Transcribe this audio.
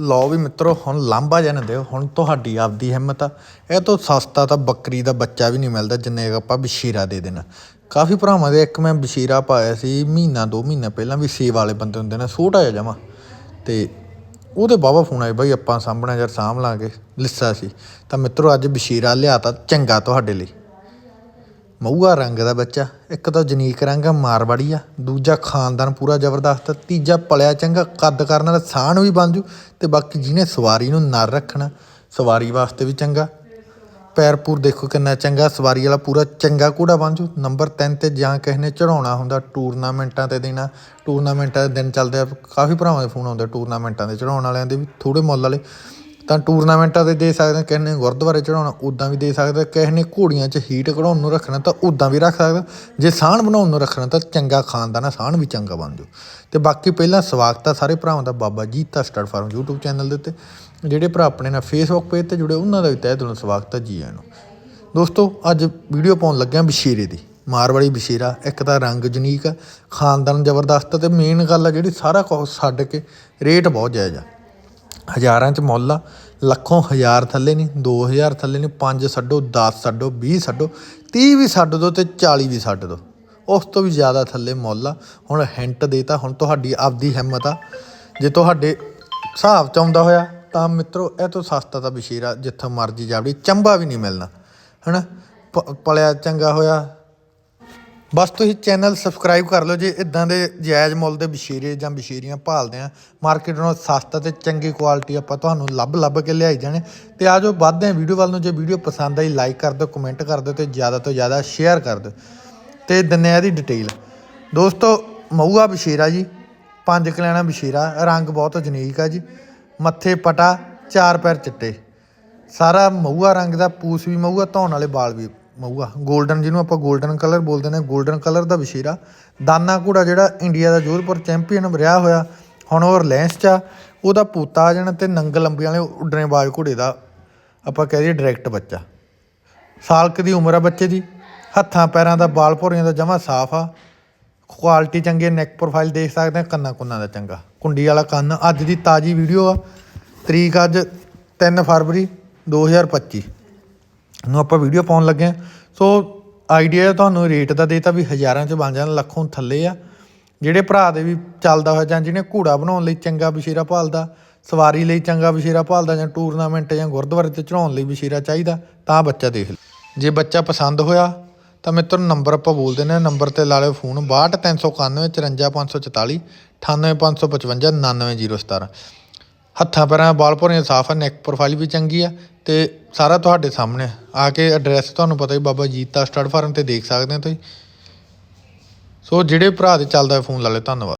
ਲਓ ਵੀ ਮਿੱਤਰੋ, ਹੁਣ ਲਾਂਭਾ ਜਨ ਦਿਓ। ਹੁਣ ਤੁਹਾਡੀ ਆਪਦੀ ਹਿੰਮਤ ਆ। ਇਹ ਤੋਂ ਸਸਤਾ ਤਾਂ ਬੱਕਰੀ ਦਾ ਬੱਚਾ ਵੀ ਨਹੀਂ ਮਿਲਦਾ ਜਿੰਨੇ ਆਪਾਂ ਬਸ਼ੀਰਾ ਦੇ ਦੇਣਾ। ਕਾਫੀ ਭਰਾਵਾਂ ਦੇ ਇੱਕ ਮੈਂ ਬਸ਼ੀਰਾ ਪਾਇਆ ਸੀ, ਮਹੀਨਾ, ਦੋ ਮਹੀਨਾ ਪਹਿਲਾਂ ਵੀ ਸੇਵ ਵਾਲੇ ਬੰਦੇ ਹੁੰਦੇ ਨੇ, ਛੋਟਾ ਜਿਹਾ ਜਮਾ। ਤੇ ਉਹਦੇ ਬਾਬਾ ਫੋਨ ਆਏ, ਬਾਈ ਆਪਾਂ ਸਾਹਮਣੇ ਯਾਰ ਸਾਂਭ ਲਾਂਗੇ। ਲਿੱਸਾ ਸੀ। ਤਾਂ ਮਿੱਤਰੋ, ਅੱਜ ਬਸ਼ੀਰਾ ਲਿਆਤਾ ਚੰਗਾ ਤੁਹਾਡੇ ਲਈ। ਮਊਆ ਰੰਗ ਦਾ ਬੱਚਾ ਇੱਕ ਤਾਂ ਜਨੀਕ ਰੰਗ ਆ ਮਾਰਵਾੜੀ ਆ ਦੂਜਾ ਖਾਨਦਾਨ ਪੂਰਾ ਜ਼ਬਰਦਸਤ ਆ, ਤੀਜਾ ਪਲਿਆ ਚੰਗਾ ਕੱਦ ਕਰਨ ਵਾਲਾ ਸਾਣ ਵੀ ਬਣ ਜੂ ਤੇ ਬਾਕੀ ਜਿਹਨੇ ਸਵਾਰੀ ਨੂੰ ਨਰ ਰੱਖਣਾ ਸਵਾਰੀ ਵਾਸਤੇ ਵੀ ਚੰਗਾ। ਪੈਰਪੂਰ ਦੇਖੋ ਕਿੰਨਾ ਚੰਗਾ ਸਵਾਰੀ ਵਾਲਾ ਪੂਰਾ ਚੰਗਾ ਘੋੜਾ ਬਣ ਜੂ। ਨੰਬਰ 3 ਤੇ ਜਾਂ ਕਿਸੇ ਨੇ ਚੜਾਉਣਾ ਹੁੰਦਾ ਟੂਰਨਾਮੈਂਟਾਂ ਤੇ ਦੇਣਾ ਟੂਰਨਾਮੈਂਟਾਂ ਦੇ ਦਿਨ ਚੱਲਦੇ ਆ ਕਾਫੀ ਭਰਾਵਾਂ ਦੇ ਫੋਨ ਆਉਂਦੇ ਟੂਰਨਾਮੈਂਟਾਂ ਦੇ ਚੜਾਉਣ ਵਾਲਿਆਂ ਦੇ ਵੀ ਥੋੜੇ ਮੁੱਲ ਵਾਲੇ। ਤਾਂ ਟੂਰਨਾਮੈਂਟਾਂ ਤੇ ਦੇ ਸਕਦੇ ਕਿਸੇ ਨੇ ਗੁਰਦੁਆਰੇ ਚੜਾਉਣਾ ਉੱਦਾਂ ਵੀ ਦੇ ਸਕਦੇ, ਕਿਸੇ ਨੇ ਘੋੜੀਆਂ 'ਚ ਹੀਟ ਕਢਾਉਣ ਨੂੰ ਰੱਖਣਾ ਤਾਂ ਉੱਦਾਂ ਵੀ ਰੱਖ ਸਕਦਾ। ਜੇ ਸਾਹਣ ਬਣਾਉਣ ਨੂੰ ਰੱਖਣਾ ਤਾਂ ਚੰਗਾ ਖਾਨਦਾਨ ਆ ਸਾਹਣ ਵੀ ਚੰਗਾ ਬਣ ਜਾਓ ਤੇ ਬਾਕੀ ਪਹਿਲਾਂ ਸਵਾਗਤ ਆ ਸਾਰੇ ਭਰਾਵਾਂ ਦਾ Baba Jita star farm YouTube channel ਦੇ ਉੱਤੇ। ਜਿਹੜੇ ਭਰਾ ਆਪਣੇ ਨਾਲ Facebook ਪੇਜ ਤੇ ਜੁੜੇ, ਉਹਨਾਂ ਦਾ ਵੀ ਤਹਿ ਦਿਲੋਂ ਸਵਾਗਤ ਆ ਜੀ ਆਇਆਂ ਨੂੰ। ਦੋਸਤੋ, ਅੱਜ ਵੀਡੀਓ ਪਾਉਣ ਲੱਗਿਆ ਬਸ਼ੀਰੇ ਦੀ। ਮਾਰਵਾੜੀ ਬਸ਼ੀਰਾ, ਇੱਕ ਤਾਂ ਰੰਗ ਜਨੀਕ ਆ, ਖਾਨਦਾਨ ਜ਼ਬਰਦਸਤ ਆ ਤੇ ਮੇਨ ਗੱਲ ਆ ਜਿਹੜੀ ਸਾਰਾ ਕੁਝ ਛੱਡ ਕੇ ਰੇਟ ਬਹੁਤ ਜਾਇਜ਼ ਆ। ਹਜ਼ਾਰਾਂ ਚ ਮੁੱਲ ਆ ਲੱਖੋਂ ਹਜ਼ਾਰ ਥੱਲੇ ਨਹੀਂ 2000 ਥੱਲੇ ਨਹੀਂ 5 ਛੱਡੋ 10 ਛੱਡੋ 20 ਛੱਡੋ 30 ਵੀ ਛੱਡ ਦੋ ਤੇ 40 ਵੀ ਛੱਡ ਦੋ। ਉਸ ਤੋਂ ਵੀ ਜ਼ਿਆਦਾ ਥੱਲੇ ਮੁੱਲ ਆ। ਹੁਣ ਹਿੰਟ ਦੇਤਾ ਹੁਣ ਤੁਹਾਡੀ ਆਪਦੀ ਹਿੰਮਤ ਆ। ਜੇ ਤੁਹਾਡੇ ਹਿਸਾਬ ਚ ਆਉਂਦਾ ਹੋਇਆ, ਤਾਂ ਮਿੱਤਰੋ, ਇਹ ਤੋਂ ਸਸਤਾ ਤਾਂ ਬਸ਼ੀਰਾ ਜਿੱਥੋਂ ਮਰਜ਼ੀ ਜਾਵੜੀ, ਚੰਬਾ ਵੀ ਨਹੀਂ ਮਿਲਣਾ। ਹਨਾ? ਪ- ਪਲਿਆ ਚੰਗਾ ਹੋਇਆ ਬਸ ਤੁਸੀਂ ਚੈਨਲ ਸਬਸਕ੍ਰਾਈਬ ਕਰ ਲਓ ਜੇ ਇਦਾਂ ਦੇ ਜਾਇਜ਼ ਮੁੱਲ ਦੇ ਬਸ਼ੀਰੇ ਜਾਂ ਬਸ਼ੀਰੀਆਂ ਭਾਲਦੇ ਆ ਮਾਰਕੀਟ ਨਾਲੋਂ ਸਸਤਾ ਤੇ ਚੰਗੀ ਕੁਆਲਿਟੀ ਆਪਾਂ ਤੁਹਾਨੂੰ ਲੱਭ ਲੱਭ ਕੇ ਲਿਆਈ ਜਾਣੇ। ਤੇ ਆਜੋ ਵੱਧਦੇ ਆ ਵੀਡੀਓ ਵੱਲ ਨੂੰ, ਜੇ ਵੀਡੀਓ ਪਸੰਦ ਆਈ ਲਾਈਕ ਕਰ ਦਿਓ ਕਮੈਂਟ ਕਰ ਦਿਓ ਤੇ ਜ਼ਿਆਦਾ ਤੋਂ ਜ਼ਿਆਦਾ ਸ਼ੇਅਰ ਕਰ ਦਿਓ। ਤੇ ਦਿੰਨੇ ਆ ਦੀ ਡਿਟੇਲ ਦੋਸਤੋ, ਮਊਆ ਬਸ਼ੀਰਾ ਜੀ, ਪੰਜ ਕਲੈਣਾ ਬਸ਼ੀਰਾ, ਰੰਗ ਬਹੁਤ ਜਨੀਕ ਆ ਜੀ, ਮੱਥੇ ਪਟਾ, ਚਾਰ ਪੈਰ ਚਿੱਟੇ। ਸਾਰਾ ਮਊਆ ਰੰਗ ਦਾ, ਪੂਸ ਵੀ ਮਊਆ, ਧੌਣ ਵਾਲੇ ਵਾਲ ਵੀ। ਮਊਆ ਗੋਲਡਨ ਜਿਹਨੂੰ ਆਪਾਂ ਗੋਲਡਨ ਕਲਰ ਬੋਲਦੇ ਨੇ ਗੋਲਡਨ ਕਲਰ ਦਾ ਵਿਸ਼ੇਰਾ ਦਾਨਾ ਘੋੜਾ ਜਿਹੜਾ ਇੰਡੀਆ ਦਾ ਜੋਧਪੁਰ ਚੈਂਪੀਅਨ ਰਿਹਾ ਹੋਇਆ, ਹੁਣ ਉਹ ਰਿਲਾਇੰਸ 'ਚ ਆ। ਉਹਦਾ ਪੂਤਾ ਜਣ ਤੇ ਨੰਗ ਲੰਬੀਆਂ ਵਾਲੇ ਉੱਡਣੇ ਬਾਜ ਘੋੜੇ ਦਾ, ਆਪਾਂ ਕਹਿ ਦਈਏ ਡਾਇਰੈਕਟ ਬੱਚਾ। ਸਾਲਕ ਦੀ ਉਮਰ ਆ ਬੱਚੇ ਦੀ। ਹੱਥਾਂ ਪੈਰਾਂ ਦਾ, ਬਾਲ ਭੋਰੀਆਂ ਦਾ ਜਮਾ ਸਾਫ਼ ਆ। ਕੁਆਲਿਟੀ ਚੰਗੇ ਨੈਕ ਪ੍ਰੋਫਾਈਲ ਦੇਖ ਸਕਦੇ ਆ, ਕੰਨਾਂ ਕੁੰਨਾਂ ਦਾ ਚੰਗਾ। ਕੁੰਡੀ ਵਾਲਾ ਕੰਨ, ਅੱਜ ਦੀ ਤਾਜੀ ਵੀਡੀਓ ਆ। ਤਰੀਕ ਅੱਜ 3 ਫਰਵਰੀ 2025 ਨੂੰ ਆਪਾਂ ਵੀਡੀਓ ਪਾਉਣ ਲੱਗੇ ਹਾਂ। ਸੋ ਆਈਡੀਆ ਤੁਹਾਨੂੰ ਰੇਟ ਦਾ ਦੇਤਾ ਵੀ ਹਜ਼ਾਰਾਂ ਚ ਬਣ ਜਾਣ, ਲੱਖੋਂ ਥੱਲੇ ਆ। ਜਿਹੜੇ ਭਰਾ ਦੇ ਵੀ ਚੱਲਦਾ ਹੋਇਆ ਜਾਂ ਜਿਹਨੇ ਘੋੜਾ ਬਣਾਉਣ ਲਈ ਚੰਗਾ ਬਸ਼ੀਰਾ ਭਾਲਦਾ, ਸਵਾਰੀ ਲਈ ਚੰਗਾ ਬਸ਼ੀਰਾ ਭਾਲਦਾ ਜਾਂ ਟੂਰਨਾਮੈਂਟ ਜਾਂ ਗੁਰਦੁਆਰੇ ਤੇ ਚੜਾਉਣ ਲਈ ਬਸ਼ੀਰਾ ਚਾਹੀਦਾ, ਤਾਂ ਬੱਚਾ ਦੇਖ ਲਓ ਜੇ ਬੱਚਾ ਪਸੰਦ ਹੋਇਆ, ਤਾਂ ਮਿੱਤਰ ਨੰਬਰ ਆਪਾਂ ਬੋਲ ਦਿੰਦੇ ਹਾਂ। ਨੰਬਰ ਤੇ ਲਾ ਲਿਓ ਫੋਨ 62391 54544 98555 99017 ਹੱਥਾਂ ਪੈਰਾਂ ਦਾ ਬਾਲ ਭੋਰੀਆਂ ਸਾਫ਼ ਆ ਨੈਕ ਪ੍ਰੋਫਾਈਲ ਵੀ ਚੰਗੀ ਆ ਤੇ ਸਾਰਾ ਤੁਹਾਡੇ ਸਾਹਮਣੇ ਆ। ਕੇ ਐਡਰੈਸ ਤੁਹਾਨੂੰ ਪਤਾ ਹੀ ਬਾਬਾ ਜੀਤਾ ਸਟੱਡ ਫਾਰਮ ਤੇ ਦੇਖ ਸਕਦੇ ਹੋ ਤੁਸੀਂ ਸੋ ਜਿਹੜੇ ਭਰਾ ਦੇ ਚੱਲਦਾ ਫੋਨ ਲਾ ਲਿਓ, ਧੰਨਵਾਦ